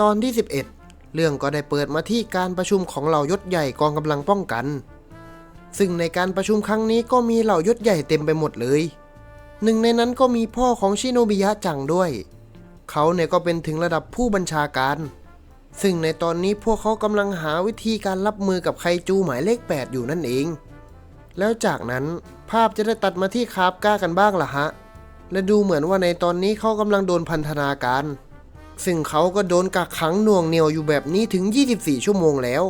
ตอนที่ 11 เรื่องก็ได้เปิดมาที่การประชุมของเหล่ายศใหญ่กองกำลังป้องกัน ซึ่งในการประชุมครั้งนี้ก็มีเหล่ายศใหญ่เต็มไปหมดเลย หนึ่งในนั้นก็มีพ่อของชิโนบิยะจังด้วย เขาเนี่ยก็เป็นถึงระดับผู้บัญชาการ ซึ่งในตอนนี้พวกเขากำลังหาวิธีการรับมือกับไคจูหมายเลข 8 อยู่นั่นเอง แล้วจากนั้นภาพจะได้ตัดมาที่คาบก้ากันบ้างล่ะฮะ และดูเหมือนว่าในตอนนี้เขากำลังโดนพันธนาการ ซึ่งเขาก็โดนกักขังน่วงเหนียวอยู่แบบนี้ถึง 24 ชั่วโมงแล้ว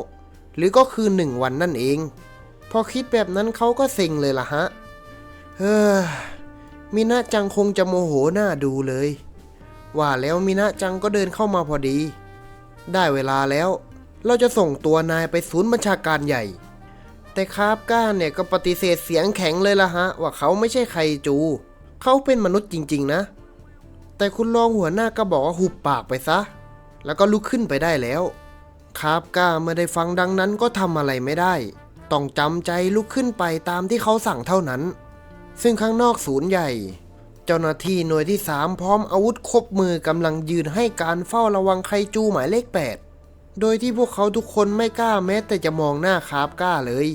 หรือก็คือ 1 วันนั่นเอง พอคิดแบบนั้นเขาก็เซ็งเลยล่ะฮะเฮ้อมินะจังคงจะโมโหหน้าดูเลย ว่าแล้วมินะจังก็เดินเข้ามาพอดี ได้เวลาแล้ว เราจะส่งตัวนายไปศูนย์บัญชาการใหญ่ แต่คาบก้านเนี่ยก็ปฏิเสธเสียงแข็งเลยล่ะฮะ ว่าเขาไม่ใช่ใครจู เขาเป็นมนุษย์จริง ๆ นะ แต่คุณรองหัวหน้าก็บอกว่าหุบปากไปซะ แล้วก็ลุกขึ้นไปได้แล้วคาบก้าเมื่อได้ฟังดังนั้นก็ทำอะไรไม่ได้ ต้องจำใจลุกขึ้นไปตามที่เขาสั่งเท่านั้น ซึ่งข้างนอกศูนย์ใหญ่ เจ้าหน้าที่หน่วยที่3พร้อมอาวุธครบมือกำลังยืนให้การเฝ้าระวังไคจูหมายเลข 8 โดยที่พวกเขาทุกคนไม่กล้าแม้แต่จะมองหน้าคาบก้าเลย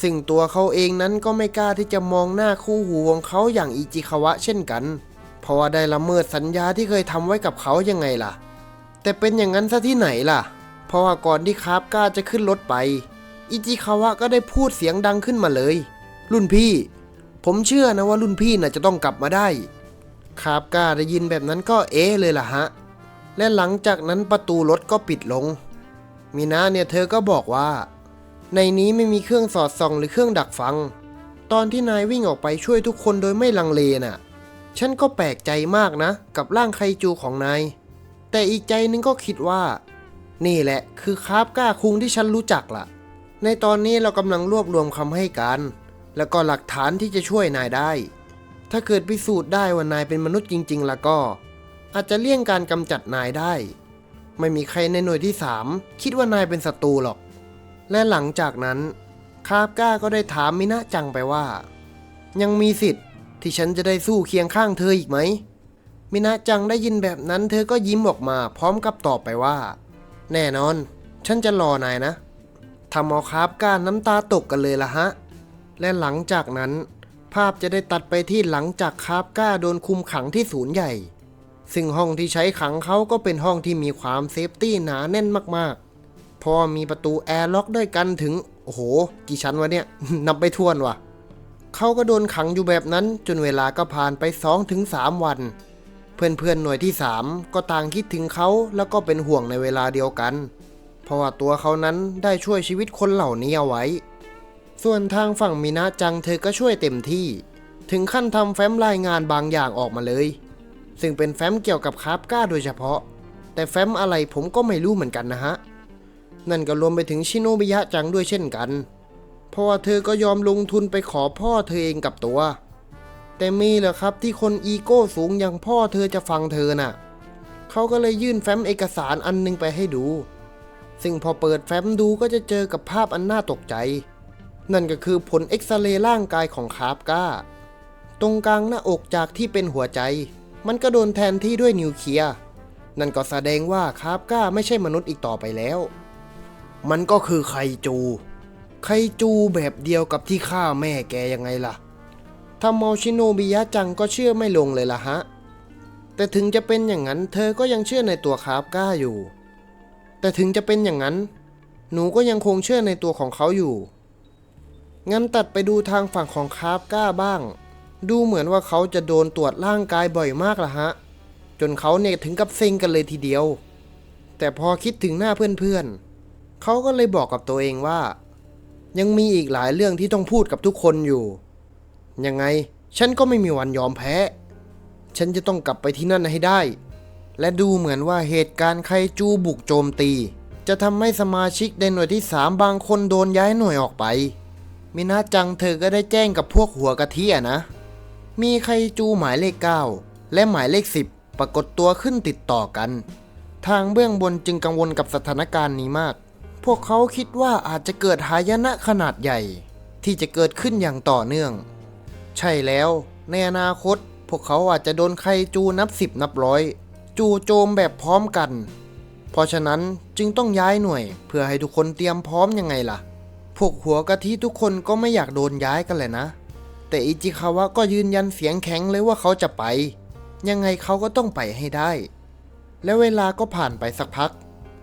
ซึ่งตัวเขาเองนั้นก็ไม่กล้าที่จะมองหน้าคู่หูของเขาอย่างอิจิคาวะเช่นกัน เพราะว่าได้ละเมิดสัญญาที่เคยทำไว้กับเขายังไงล่ะ แต่เป็นอย่างนั้นซะที่ไหนล่ะ เพราะว่าก่อนที่คาบก้าจะขึ้นรถไป อิจิคาวะก็ได้พูดเสียงดังขึ้นมาเลย รุ่นพี่ ผมเชื่อนะว่ารุ่นพี่น่ะจะต้องกลับมาได้คาบก้าได้ยินแบบนั้นก็เอ๊เลยล่ะฮะ และหลังจากนั้นประตูรถก็ปิดลง มีนาเนี่ยเธอก็บอกว่า ในนี้ไม่มีเครื่องสอดส่องหรือเครื่องดักฟัง ตอนที่นายวิ่งออกไปช่วยทุกคนโดยไม่ลังเลน่ะ ฉันก็แปลกใจมากนะ กับร่างไคจูของนาย แต่อีกใจนึงก็คิดว่า นี่แหละคือคาบก้าคุงที่ฉันรู้จักล่ะ ในตอนนี้เรากำลังรวบรวมคำให้การ แล้วก็หลักฐานที่จะช่วยนายได้ ถ้าเกิดพิสูจน์ได้ว่านายเป็นมนุษย์จริง ๆ แล้วก็ อาจจะเลี่ยงการกำจัดนายได้ ไม่มีใครในหน่วยที่3คิดว่านายเป็นศัตรูหรอก และหลังจากนั้นคาบก้าก็ได้ถามมินะจังไปว่า ยังมีสิทธิ์ ที่ฉันจะได้สู้เคียงข้างเธออีกไหมมินะจังได้ยินแบบนั้นเธอก็ยิ้มออกมาพร้อมกับตอบไปว่า แน่นอน ฉันจะรอนายนะทำเอาคาบก้าน้ำตาตกกันเลยละฮะ และหลังจากนั้น ภาพจะได้ตัดไปที่หลังจากคาบก้าโดนคุมขังที่ศูนย์ใหญ่ ซึ่งห้องที่ใช้ขังเขาก็เป็นห้องที่มีความเซฟตี้หนาแน่นมากๆพราะมีประตูแอร์ล็อกด้วยกันถึง โอ้โห กี่ชั้นวะเนี่ย นับไปทวนว่ะ เขาก็โดนขังอยู่แบบนั้นจนเวลาก็ผ่านไป 2-3 วัน เพื่อนๆหน่วยที่ 3 ก็ต่างคิดถึงเขาแล้วก็เป็นห่วงในเวลาเดียวกัน เพราะว่าตัวเขานั้นได้ช่วยชีวิตคนเหล่านี้เอาไว้ ส่วนทางฝั่งมินะจังเธอก็ช่วยเต็มที่ ถึงขั้นทำแฟ้มรายงานบางอย่างออกมาเลย ซึ่งเป็นแฟ้มเกี่ยวกับคาบก้าโดยเฉพาะ แต่แฟ้มอะไรผมก็ไม่รู้เหมือนกันนะฮะนั่นก็รวมไปถึงชิโนบิยะจังด้วยเช่นกัน เพราะว่าเธอก็ยอมลงทุนไปขอพ่อเธอเองกับตัว แต่มีเหรอครับที่คนอีโก้สูงอย่างพ่อเธอจะฟังเธอน่ะ เขาก็เลยยื่นแฟ้มเอกสารอันหนึงไปให้ดู ซึ่งพอเปิดแฟ้มดูก็จะเจอกับภาพอันน่าตกใจ นั่นก็คือผลเอ็กซเรย์ร่างกายของคาร์บก้า ตรงกลางหน้าอกจากที่เป็นหัวใจ มันก็โดนแทนที่ด้วยนิวเคลียร์ นั่นก็แสดงว่าคาร์บก้าไม่ใช่มนุษย์อีกต่อไปแล้ว มันก็คือไคจู ไคจูแบบเดียวกับที่ฆ่าแม่แกยังไงล่ะทำเมาชิโนบิยะจังก็เชื่อไม่ลงเลยล่ะฮะ แต่ถึงจะเป็นอย่างนั้น เธอก็ยังเชื่อในตัวคาบก้าอยู่ แต่ถึงจะเป็นอย่างนั้น หนูก็ยังคงเชื่อในตัวของเขาอยู่ งั้นตัดไปดูทางฝั่งของคาบก้าบ้าง ดูเหมือนว่าเขาจะโดนตรวจร่างกายบ่อยมากล่ะฮะ จนเขาเนี่ยถึงกับเซ็งกันเลยทีเดียว แต่พอคิดถึงหน้าเพื่อนๆเขาก็เลยบอกกับตัวเองว่า ยังมีอีกหลายเรื่องที่ต้องพูดกับทุกคนอยู่ ยังไงฉันก็ไม่มีวันยอมแพ้ ฉันจะต้องกลับไปที่นั่นให้ได้ และดูเหมือนว่าเหตุการณ์ไครจูบุกโจมตี จะทำให้สมาชิกในหน่วยที่สามบางคนโดนย้ายหน่วยออกไป มินาจังเธอก็ได้แจ้งกับพวกหัวกะทิอะนะ มีไครจูหมายเลข 9 และหมายเลข 10 ปรากฏตัวขึ้นติดต่อกัน ทางเบื้องบนจึงกังวลกับสถานการณ์นี้มาก พวกเขาคิดว่าอาจจะเกิดหายนะขนาดใหญ่ ที่จะเกิดขึ้นอย่างต่อเนื่อง ใช่แล้ว ในอนาคต พวกเขาอาจจะโดนไครจูนับสิบนับร้อย จูโจมแบบพร้อมกัน เพราะฉะนั้นจึงต้องย้ายหน่วย เพื่อให้ทุกคนเตรียมพร้อมยังไงล่ะ พวกหัวกะทิทุกคนก็ไม่อยากโดนย้ายกันแหละนะ แต่อิจิคาวะก็ยืนยันเสียงแข็งเลยว่าเขาจะไป ยังไงเขาก็ต้องไปให้ได้ แล้วเวลาก็ผ่านไปสักพัก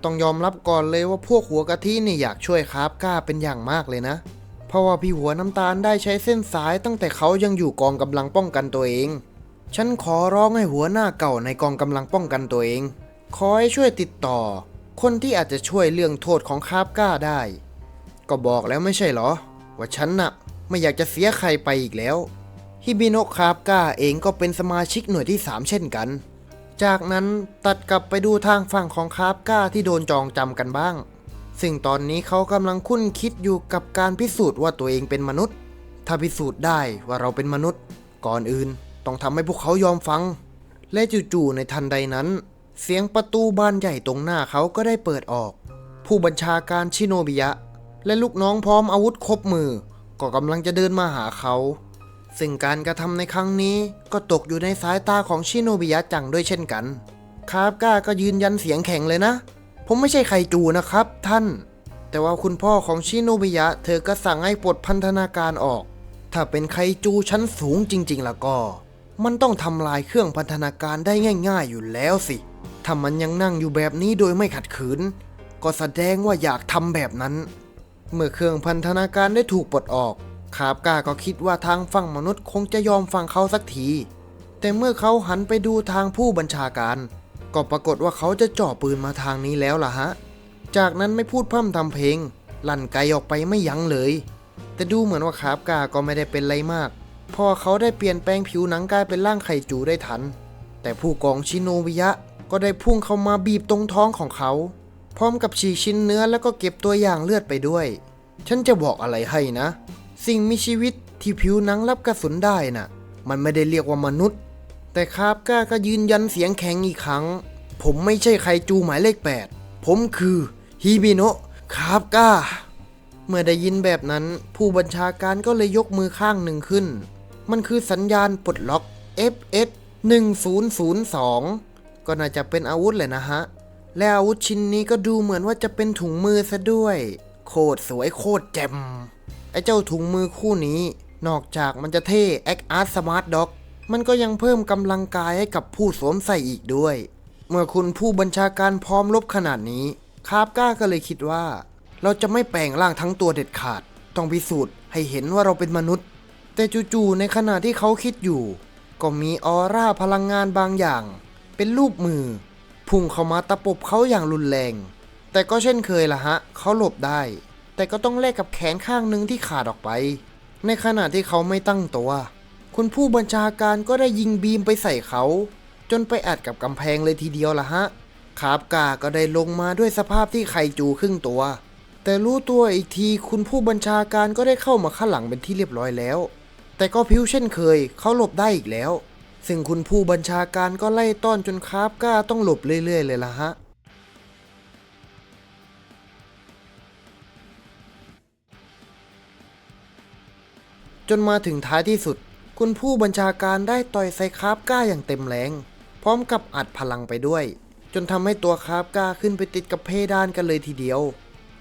ต้องยอมรับก่อนเลยว่าพวกหัวกะทินี่อยากช่วยคาบก้าเป็นอย่างมากเลยนะ เพราะว่าพี่หัวน้ำตาลได้ใช้เส้นสายตั้งแต่เขายังอยู่กองกำลังป้องกันตัวเอง ฉันขอร้องให้หัวหน้าเก่าในกองกำลังป้องกันตัวเอง ขอให้ช่วยติดต่อ คนที่อาจจะช่วยเรื่องโทษของคาบก้าได้ ก็บอกแล้วไม่ใช่เหรอ ว่าฉันน่ะไม่อยากจะเสียใครไปอีกแล้วฮิบิโนะคาบก้าเองก็เป็นสมาชิกหน่วยที่ 3 เช่นกัน จากนั้นตัดกลับไปดูทางฝั่งของคาบก้าที่โดนจองจำกันบ้าง ซึ่งตอนนี้เขากำลังคุ้นคิดอยู่กับการพิสูจน์ว่าตัวเองเป็นมนุษย์ ถ้าพิสูจน์ได้ว่าเราเป็นมนุษย์ ก่อนอื่นต้องทำให้พวกเขายอมฟัง และจู่ๆในทันใดนั้น เสียงประตูบานใหญ่ตรงหน้าเขาก็ได้เปิดออก ผู้บัญชาการชิโนบิยะ และลูกน้องพร้อมอาวุธครบมือ ก็กำลังจะเดินมาหาเขา ซึ่งการกระทำในครั้งนี้ก็ตกอยู่ในสายตาของชิโนบิยะจังด้วยเช่นกัน คาบก้าก็ยืนยันเสียงแข็งเลยนะ ผมไม่ใช่ไคจูนะครับท่าน แต่ว่าคุณพ่อของชิโนบิยะเธอก็สั่งให้ปลดพันธนาการออก ถ้าเป็นไคจูชั้นสูงจริงๆแล้วก็ มันต้องทำลายเครื่องพันธนาการได้ง่ายๆอยู่แล้วสิ ถ้ามันยังนั่งอยู่แบบนี้โดยไม่ขัดขืน ก็แสดงว่าอยากทำแบบนั้น เมื่อเครื่องพันธนาการได้ถูกปลดออก คาบกาก็คิดว่าทางฝั่งมนุษย์คงจะยอมฟังเขาสักที แต่เมื่อเขาหันไปดูทางผู้บัญชาการ ก็ปรากฏว่าเขาจะจ่อปืนมาทางนี้แล้วล่ะฮะ จากนั้นไม่พูดพร่ำทำเพลง ลั่นไกออกไปไม่ยั้งเลย แต่ดูเหมือนว่าคาบกาก็ไม่ได้เป็นไรมากพราะเขาได้เปลี่ยนแปลงผิวหนังกายเป็นร่างไข่จูได้ทัน แต่ผู้กองชิโนบิยะก็ได้พุ่งเข้ามาบีบตรงท้องของเขา พร้อมกับฉีกชิ้นเนื้อแล้วก็เก็บตัวอย่างเลือดไปด้วย ฉันจะบอกอะไรให้นะ สิ่งมีชีวิตที่ผิวหนังรับกระสุนได้น่ะ มันไม่ได้เรียกว่ามนุษย์ แต่คาบก้าก็ยืนยันเสียงแข็งอีกครั้ง ผมไม่ใช่ไครจูหมายเลข 8 ผมคือฮิบิโนะคาบก้า เมื่อได้ยินแบบนั้น ผู้บัญชาการก็เลยยกมือข้างหนึ่งขึ้น มันคือสัญญาณปลดล็อก FS 1002 ก็น่าจะเป็นอาวุธแหละนะฮะ และอาวุธชิ้นนี้ก็ดูเหมือนว่าจะเป็นถุงมือซะด้วย โคตรสวยโคตรแจ่ม ไอ้เจ้าถุงมือคู่นี้ นอกจากมันจะเท่แอคอาร์ตสมาร์ทด็อกมันก็ยังเพิ่มกำลังกายให้กับผู้สวมใส่อีกด้วย เมื่อคุณผู้บัญชาการพร้อมรบขนาดนี้ คาบก้าก็เลยคิดว่า เราจะไม่แปลงร่างทั้งตัวเด็ดขาด ต้องพิสูจน์ให้เห็นว่าเราเป็นมนุษย์ แต่จู่ๆในขณะที่เขาคิดอยู่ ก็มีออร่าพลังงานบางอย่าง เป็นรูปมือ พุ่งเข้ามาตะปบเขาอย่างรุนแรง แต่ก็เช่นเคยล่ะฮะ เขาหลบได้ แต่ก็ต้องแลกกับแขนข้างหนึ่งที่ขาดออกไป ในขณะที่เขาไม่ตั้งตัว คุณผู้บัญชาการก็ได้ยิงบีมไปใส่เขา จนไปอัดกับกำแพงเลยทีเดียวละฮะคาบกาก็ได้ลงมาด้วยสภาพที่ไคจูครึ่งตัว แต่รู้ตัวอีกทีคุณผู้บัญชาการก็ได้เข้ามาข้างหลังเป็นที่เรียบร้อยแล้ว แต่ก็พิ้วเช่นเคย เขาหลบได้อีกแล้ว ซึ่งคุณผู้บัญชาการก็ไล่ต้อนจนคาบก้าต้องหลบเรื่อยๆเลยล่ะฮะ จนมาถึงท้ายที่สุด คุณผู้บัญชาการได้ต่อยใส่คาบก้าอย่างเต็มแรง พร้อมกับอัดพลังไปด้วย จนทำให้ตัวคาบก้าขึ้นไปติดกับเพดานกันเลยทีเดียว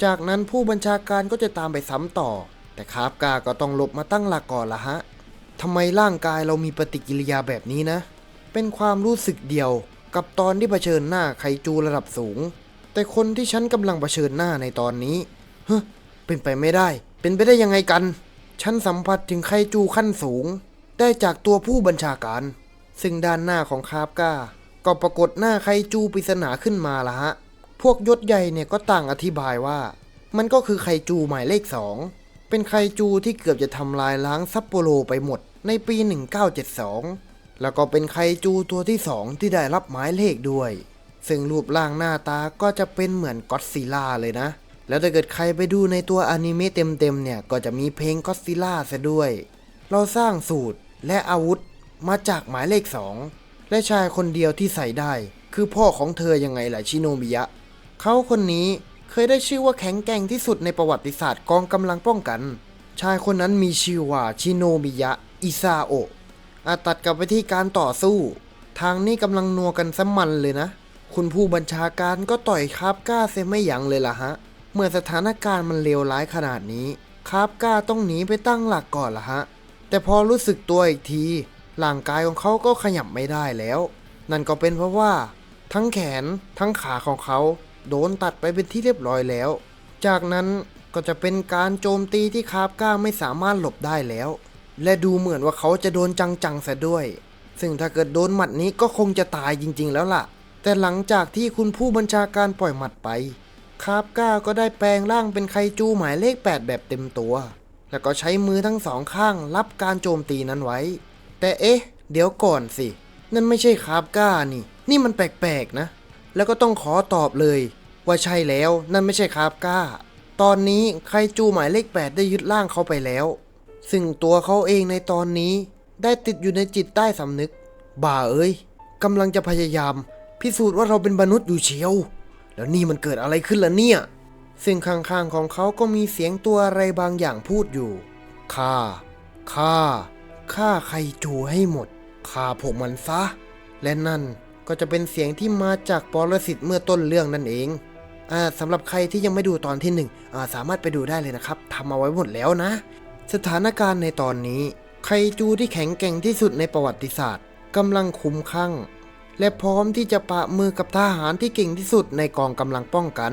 จากนั้นผู้บัญชาการก็จะตามไปซ้ำต่อ แต่คาบก้าก็ต้องหลบมาตั้งหลักก่อนละฮะทำไมร่างกายเรามีปฏิกิริยาแบบนี้นะ เป็นความรู้สึกเดียวกับตอนที่เผชิญหน้าไคจูระดับสูง แต่คนที่ฉันกำลังเผชิญหน้าในตอนนี้เฮ้เป็นไปไม่ได้ เป็นไปได้ยังไงกัน ฉันสัมผัสถึงไคจูขั้นสูง ได้จากตัวผู้บัญชาการ ซึ่งด้านหน้าของคาบก้า ก็ปรากฏหน้าไคจูปริศนาขึ้นมาละฮะ พวกยศใหญ่เนี่ยก็ต่างอธิบายว่า มันก็คือไคจูหมายเลขสอง เป็นไคจูที่เกือบจะทำลายล้างซัปโปโรไปหมดในปี 1972 แล้วก็เป็นไคจูตัวที่สองที่ได้รับหมายเลขด้วย ซึ่งรูปร่างหน้าตาก็จะเป็นเหมือนก็อดซิลล่าเลยนะ แล้วถ้าเกิดใครไปดูในตัวอนิเมะเต็มๆเนี่ย ก็จะมีเพลงก็อดซิล่าซะด้วย เราสร้างสูตรและอาวุธมาจากหมายเลขสองและชายคนเดียวที่ใส่ได้ คือพ่อของเธอยังไงล่ะชิโนบิยะ เขาคนนี้เคยได้ชื่อว่าแข็งแกร่งที่สุดในประวัติศาสตร์กองกำลังป้องกัน ชายคนนั้นมีชื่อว่าชิโนบิยะอิซาโอะอาตัดกับไปที่การต่อสู้ ทางนี้กำลังนัวกันสมันเลยนะ คุณผู้บัญชาการก็ต่อยคาบก้าเสียไม่ยั้งเลยล่ะฮะ เมื่อสถานการณ์มันเลวร้ายขนาดนี้ คาบก้าต้องหนีไปตั้งหลักก่อนละฮะ แต่พอรู้สึกตัวอีกที ร่างกายของเขาก็ขยับไม่ได้แล้ว นั่นก็เป็นเพราะว่า ทั้งแขนทั้งขาของเขา โดนตัดไปเป็นที่เรียบร้อยแล้ว จากนั้นก็จะเป็นการโจมตีที่คาบก้าไม่สามารถหลบได้แล้ว และดูเหมือนว่าเขาจะโดนจังๆซะด้วย ซึ่งถ้าเกิดโดนหมัดนี้ก็คงจะตายจริง ๆ แล้วล่ะ แต่หลังจากที่คุณผู้บัญชาการปล่อยหมัดไป คาบก้าก็ได้แปลงร่างเป็นไคจูหมายเลข 8 แบบเต็มตัว แล้วก็ใช้มือทั้งสองข้างรับการโจมตีนั้นไว้ แต่เอ๊ะ เดี๋ยวก่อนสิ นั่นไม่ใช่คาบก้านี่ นี่มันแปลกๆนะ แล้วก็ต้องขอตอบเลย ว่าใช่แล้วนั่นไม่ใช่คาบก้า ตอนนี้ไคจูหมายเลข 8 ได้ยึดร่างเขาไปแล้ว ซึ่งตัวเขาเองในตอนนี้ได้ติดอยู่ในจิตใต้สำนึก บ่าเอ้ยกำลังจะพยายาม พิสูจน์ว่าเราเป็นมนุษย์อยู่เชียว แล้วนี่มันเกิดอะไรขึ้นล่ะเนี่ย ซึ่งข้างๆของเขาก็มีเสียงตัวอะไรบางอย่างพูดอยู่ฆ่าฆ่าฆ่าใครจูให้หมดฆ่าพวกมันซะ และนั่นก็จะเป็นเสียงที่มาจากปรสิตเมื่อต้นเรื่องนั่นเองอ่าสำหรับใครที่ยังไม่ดูตอนที่หนึ่งอ่าสามารถไปดูได้เลยนะครับทำเอาไว้หมดแล้วนะ สถานการณ์ในตอนนี้ไคจูที่แข็งแกร่งที่สุดในประวัติศาสตร์กำลังคุ้มข้าง และพร้อมที่จะปะมือกับทหารที่เก่งที่สุดในกองกำลังป้องกัน